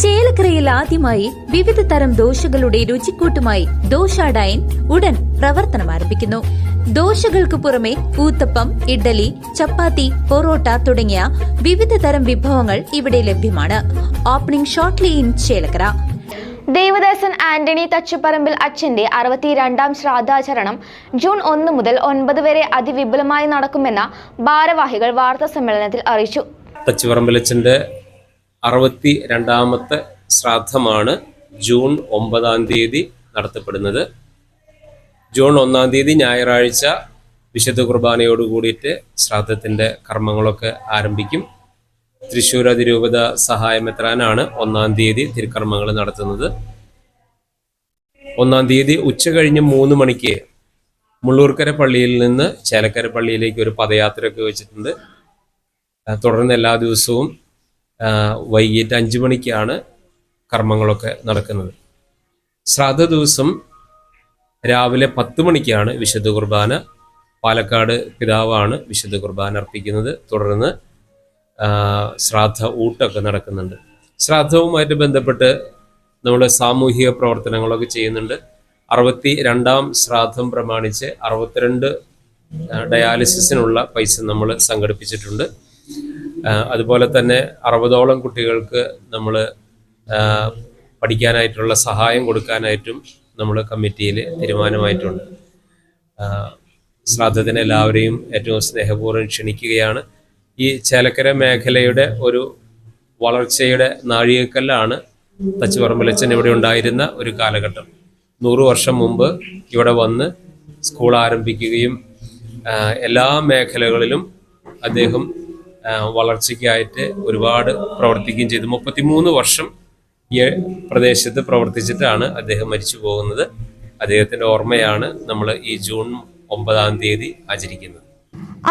ചേലക്കരയിൽ ആദ്യമായി വിവിധ തരം ദോശകളുടെ രുചിക്കൂട്ടുമായി ദോശ ഡൈൻ ഉടൻ പ്രവർത്തനം ആരംഭിക്കുന്നു. ദോശകൾക്ക് പുറമെ ഊത്തപ്പം ഇഡ്ഡലി ചപ്പാത്തി പൊറോട്ട തുടങ്ങിയ വിവിധ തരം വിഭവങ്ങൾ ഇവിടെ ലഭ്യമാണ്. Opening shortly in Chelakkara. Devadasan Antony Thachuparambil അച്ഛന്റെ അറുപത്തിരണ്ടാം ശ്രാദ്ധാചരണം ജൂൺ ഒന്ന് മുതൽ ഒൻപത് വരെ അതിവിപുലമായി നടക്കുമെന്ന ഭാരവാഹികൾ വാർത്താ സമ്മേളനത്തിൽ അറിയിച്ചു തച്ചുപറമ്പിലച്ചന്റെ അറുപത്തി രണ്ടാമത്തെ ശ്രാദ്ധമാണ് ജൂൺ ഒമ്പതാം തീയതി നടത്തപ്പെടുന്നത്. ജൂൺ ഒന്നാം തീയതി ഞായറാഴ്ച വിശുദ്ധ കുർബാനയോട് കൂടിയിട്ട് ശ്രാദ്ധത്തിന്റെ കർമ്മങ്ങളൊക്കെ ആരംഭിക്കും. തൃശ്ശൂർ അതിരൂപത സഹായമെത്രാനാണ് ഒന്നാം തീയതി തിരുക്കർമ്മങ്ങൾ നടത്തുന്നത്. ഒന്നാം തീയതി ഉച്ച കഴിഞ്ഞ് മൂന്ന് മണിക്ക് മുള്ളൂർക്കര പള്ളിയിൽ നിന്ന് ചേലക്കര പള്ളിയിലേക്ക് ഒരു പദയാത്രയൊക്കെ വെച്ചിട്ടുണ്ട്. തുടർന്ന് എല്ലാ ദിവസവും വൈകിട്ട് അഞ്ച് മണിക്കാണ് കർമ്മങ്ങളൊക്കെ നടക്കുന്നത്. ശ്രാദ്ധ ദിവസം രാവിലെ പത്ത് മണിക്കാണ് വിശുദ്ധ കുർബാന. പാലക്കാട് പിതാവാണ് വിശുദ്ധ കുർബാന അർപ്പിക്കുന്നത്. തുടർന്ന് ശ്രാദ്ധ ഊട്ടൊക്കെ നടക്കുന്നുണ്ട്. ശ്രാദ്ധവുമായിട്ട് ബന്ധപ്പെട്ട് നമ്മൾ സാമൂഹിക പ്രവർത്തനങ്ങളൊക്കെ ചെയ്യുന്നുണ്ട്. അറുപത്തി രണ്ടാം ശ്രാദ്ധം പ്രമാണിച്ച് അറുപത്തിരണ്ട് ഡയാലിസിസിനുള്ള പൈസ നമ്മൾ സംഘടിപ്പിച്ചിട്ടുണ്ട്. അതുപോലെ തന്നെ അറുപതോളം കുട്ടികൾക്ക് നമ്മൾ പഠിക്കാനായിട്ടുള്ള സഹായം കൊടുക്കാനായിട്ടും നമ്മൾ കമ്മിറ്റിയിൽ തീരുമാനമായിട്ടുണ്ട്. ശ്രാദ്ധത്തിന് എല്ലാവരെയും ഏറ്റവും സ്നേഹപൂർവം ക്ഷണിക്കുകയാണ്. ഈ ചേലക്കര മേഖലയുടെ ഒരു വളർച്ചയുടെ നാഴികക്കല്ലാണ് തച്ചുപറമ്പിലച്ചൻ ഇവിടെ ഉണ്ടായിരുന്ന ഒരു കാലഘട്ടം. നൂറു വർഷം മുമ്പ് ഇവിടെ വന്ന് സ്കൂൾ ആരംഭിക്കുകയും എല്ലാ മേഖലകളിലും അദ്ദേഹം വളർച്ചയ്ക്കായിട്ട് ഒരുപാട് പ്രവർത്തിക്കുകയും ചെയ്തു. മുപ്പത്തിമൂന്ന് വർഷം ഈ പ്രദേശത്ത് പ്രവർത്തിച്ചിട്ടാണ് അദ്ദേഹം മരിച്ചു പോകുന്നത്. അദ്ദേഹത്തിന്റെ ഓർമ്മയാണ് നമ്മൾ ഈ ജൂൺ ഒമ്പതാം തീയതി ആചരിക്കുന്നത്.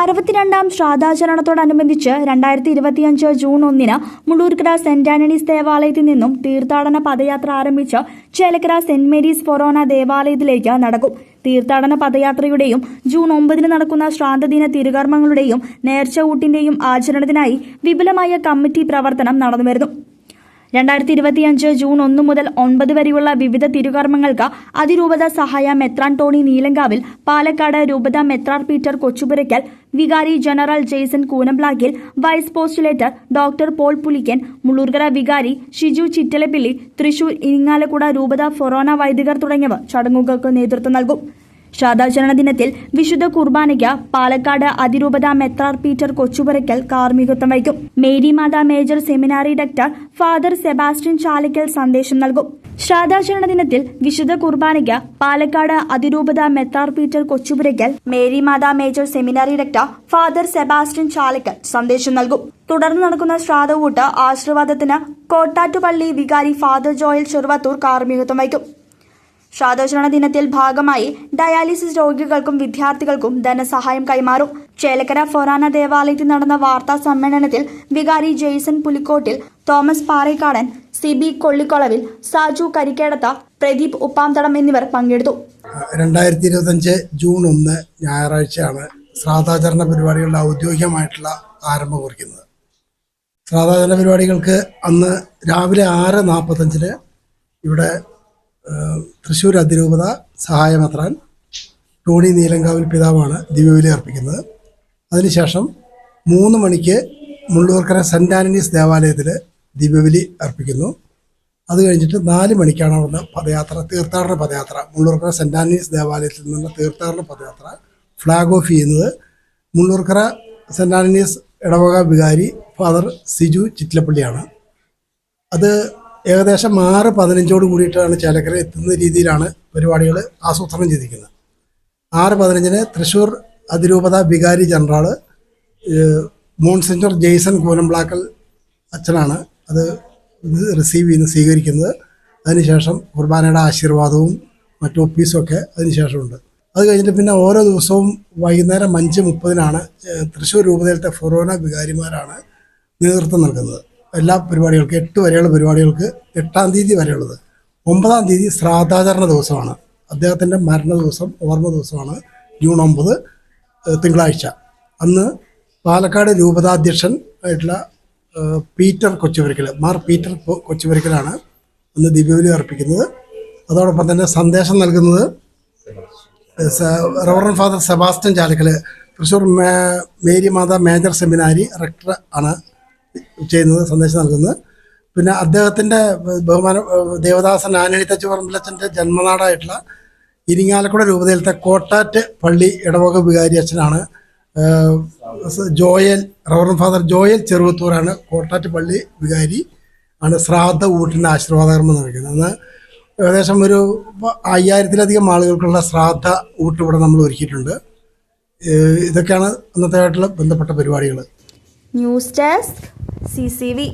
അറുപത്തിരണ്ടാം ശ്രാദ്ധാചരണത്തോടനുബന്ധിച്ച് രണ്ടായിരത്തി ഇരുപത്തിയഞ്ച് ജൂൺ ഒന്നിന് മുള്ളൂർക്കര സെന്റ് ആന്റണീസ് ദേവാലയത്തിൽ നിന്നും തീർത്ഥാടന പദയാത്ര ആരംഭിച്ച് ചേലക്കര സെന്റ് മേരീസ് ഫൊറോന ദേവാലയത്തിലേക്ക് നടക്കും. തീർത്ഥാടന പദയാത്രയുടെയും ജൂൺ ഒമ്പതിന് നടക്കുന്ന ശ്രാന്തദിന തിരുകർമ്മങ്ങളുടെയും നേർച്ച ഊട്ടിന്റെയും ആചരണത്തിനായി വിപുലമായ കമ്മിറ്റി പ്രവർത്തനം നടന്നുവരുന്നു. രണ്ടായിരത്തി ഇരുപത്തിയഞ്ച് ജൂൺ ഒന്ന് മുതൽ ഒൻപത് വരെയുള്ള വിവിധ തിരുകർമ്മങ്ങൾക്ക് അതിരൂപത സഹായ മെത്രാൻ ടോണി നീലങ്കാവിൽ പാലക്കാട് രൂപത മെത്രാർ പീറ്റർ കൊച്ചുപുരയ്ക്കൽ വികാരി general Jaison Koonamplackal vice postulator doctor Paul Pulikkan Mulloorkara വികാരി ഷിജു ചിറ്റലപ്പിള്ളി തൃശൂർ ഇരിങ്ങാലക്കുട രൂപത ഫൊറോണ വൈദികർ തുടങ്ങിയവർ ചടങ്ങുകൾക്ക് നേതൃത്വം നൽകും. ശ്രാദ്ധാചരണ ദിനത്തിൽ വിശുദ്ധ കുർബാനയ്ക്ക് പാലക്കാട് അതിരൂപത മെത്രാർ പീറ്റർ കൊച്ചുപുരയ്ക്കൽ കാർമികത്വം വഹിക്കും. Mary Matha major seminary rector father Sebastian Chalickal സന്ദേശം നൽകും. ശ്രാദ്ധാചരണ ദിനത്തിൽ വിശുദ്ധ കുർബാനയ്ക്ക് പാലക്കാട് അതിരൂപത മെത്രാർ Peter Kochupurakkal Mary Matha major seminary rector father Sebastian Chalickal സന്ദേശം നൽകും. തുടർന്ന് നടക്കുന്ന ശ്രാദ്ധകൂട്ട് ആശീർവാദത്തിന് കോട്ടാറ്റുപള്ളി വികാരി ഫാദർ ജോയൽ ചെറുവത്തൂർ കാർമികത്വം വഹിക്കും. ശ്രാദ്ധോചരണ ദിനത്തിൽ ഭാഗമായി ഡയാലിസിസ് രോഗികൾക്കും വിദ്യാർത്ഥികൾക്കും ധനസഹായം കൈമാറും. ചേലക്കര ഫൊറാന ദേവാലയത്തിൽ നടന്ന വാർത്താ സമ്മേളനത്തിൽ വികാരി ജെയ്സൺ പുലിക്കോട്ടിൽ തോമസ് പാറേക്കാടൻ സിബി കൊള്ളിക്കൊളവിൽ സാജു കരിക്കേടത്ത പ്രദീപ് ഉപ്പാംതടം എന്നിവർ പങ്കെടുത്തു. രണ്ടായിരത്തി ഇരുപത്തഞ്ച് ജൂൺ ഒന്ന് ഞായറാഴ്ചയാണ് ശ്രാദ്ധാചരണ പരിപാടികളുടെ ഔദ്യോഗികമായിട്ടുള്ള ആരംഭം കുറിക്കുന്നത്. ശ്രാദ്ധാചരണ പരിപാടികൾക്ക് അന്ന് രാവിലെ ആറ് നാൽപ്പത്തഞ്ചിന് ഇവിടെ തൃശ്ശൂർ അതിരൂപത സഹായമത്രാൻ ടോണി നീലങ്കാവിൽ പിതാവാണ് ദിവ്യബലി അർപ്പിക്കുന്നത്. അതിനുശേഷം മൂന്ന് മണിക്ക് മുള്ളൂർക്കര സെന്റ് ആന്റണീസ് ദേവാലയത്തിൽ ദിവ്യബലി അർപ്പിക്കുന്നു. അത് കഴിഞ്ഞിട്ട് നാല് മണിക്കാണ് അവിടുന്ന് പദയാത്ര തീർത്ഥാടന പദയാത്ര. മുള്ളൂർക്കര സെന്റ് ആന്റണീസ് ദേവാലയത്തിൽ നിന്ന് തീർത്ഥാടന പദയാത്ര ഫ്ലാഗ് ഓഫ് ചെയ്യുന്നത് മുള്ളൂർക്കര സെന്റ് ആന്റണീസ് ഇടവക വികാരി ഫാദർ സിജു ചിറ്റിലപ്പള്ളിയാണ്. അത് ഏകദേശം ആറ് പതിനഞ്ചോട് കൂടിയിട്ടാണ് ചേലക്കര എത്തുന്ന രീതിയിലാണ് പരിപാടികൾ ആസൂത്രണം ചെയ്തിരിക്കുന്നത്. ആറ് പതിനഞ്ചിന് തൃശ്ശൂർ അതിരൂപത വികാരി ജനറൽ മോൺസെഞ്ചർ ജെയ്സൺ കൂനംബ്ലാക്കൽ അച്ഛനാണ് അത് റിസീവ് ചെയ്യുന്ന സ്വീകരിക്കുന്നത്. അതിനുശേഷം കുർബാനയുടെ ആശീർവാദവും മറ്റു ഒപ്പീസും ഒക്കെ അതിനുശേഷമുണ്ട്. അത് കഴിഞ്ഞിട്ട് പിന്നെ ഓരോ ദിവസവും വൈകുന്നേരം അഞ്ച് മുപ്പതിനാണ് തൃശ്ശൂർ രൂപതയിലത്തെ ഫൊറോന വികാരിമാരാണ് നേതൃത്വം നൽകുന്നത്. എല്ലാ പരിപാടികൾക്ക് എട്ട് വരെയുള്ള പരിപാടികൾക്ക് എട്ടാം തീയതി വരെയുള്ളത്. ഒമ്പതാം തീയതി ശ്രാദ്ധാചരണ ദിവസമാണ്. അദ്ദേഹത്തിന്റെ മരണ ദിവസം ഓർമ്മ ദിവസമാണ് ജൂൺ ഒമ്പത് തിങ്കളാഴ്ച. അന്ന് പാലക്കാട് രൂപതാധ്യക്ഷൻ ആയിട്ടുള്ള പീറ്റർ കൊച്ചുപുരക്കൽ മാർ പീറ്റർ കൊച്ചുപുരക്കലാണ് ഇന്ന് ദിവ്യബലി അർപ്പിക്കുന്നത്. അതോടൊപ്പം തന്നെ സന്ദേശം നൽകുന്നത് reverend father Sebastian Chalakkal Thrissur Mary Matha major seminary rector ആണ് ചെയ്യുന്നത് സന്ദേശം നൽകുന്നത്. പിന്നെ അദ്ദേഹത്തിന്റെ ബഹുമാന ദേവദാസൻ ആനണി പറമ്പിലച്ഛന്റെ ജന്മനാടായിട്ടുള്ള ഇരിങ്ങാലക്കുട രൂപതയിലത്തെ കോട്ടാറ്റ് പള്ളി ഇടവക വികാരി അച്ഛനാണ്. ജോയൽ റവറൻ ഫാദർ ജോയൽ ചെറുവത്തൂരാണ് കോട്ടാറ്റ് പള്ളി വികാരി. ആണ് ശ്രാദ്ധ ഊട്ടിന്റെ ആശീർവാദകർമ്മം നൽകുന്നത് അന്ന് ഏകദേശം ഒരു അയ്യായിരത്തിലധികം ആളുകൾക്കുള്ള ശ്രാദ്ധ ഊട്ട് ഇവിടെ നമ്മൾ ഒരുക്കിയിട്ടുണ്ട്. ഇതൊക്കെയാണ് അന്നത്തെ ആയിട്ടുള്ള ബന്ധപ്പെട്ട പരിപാടികൾ news desk C C V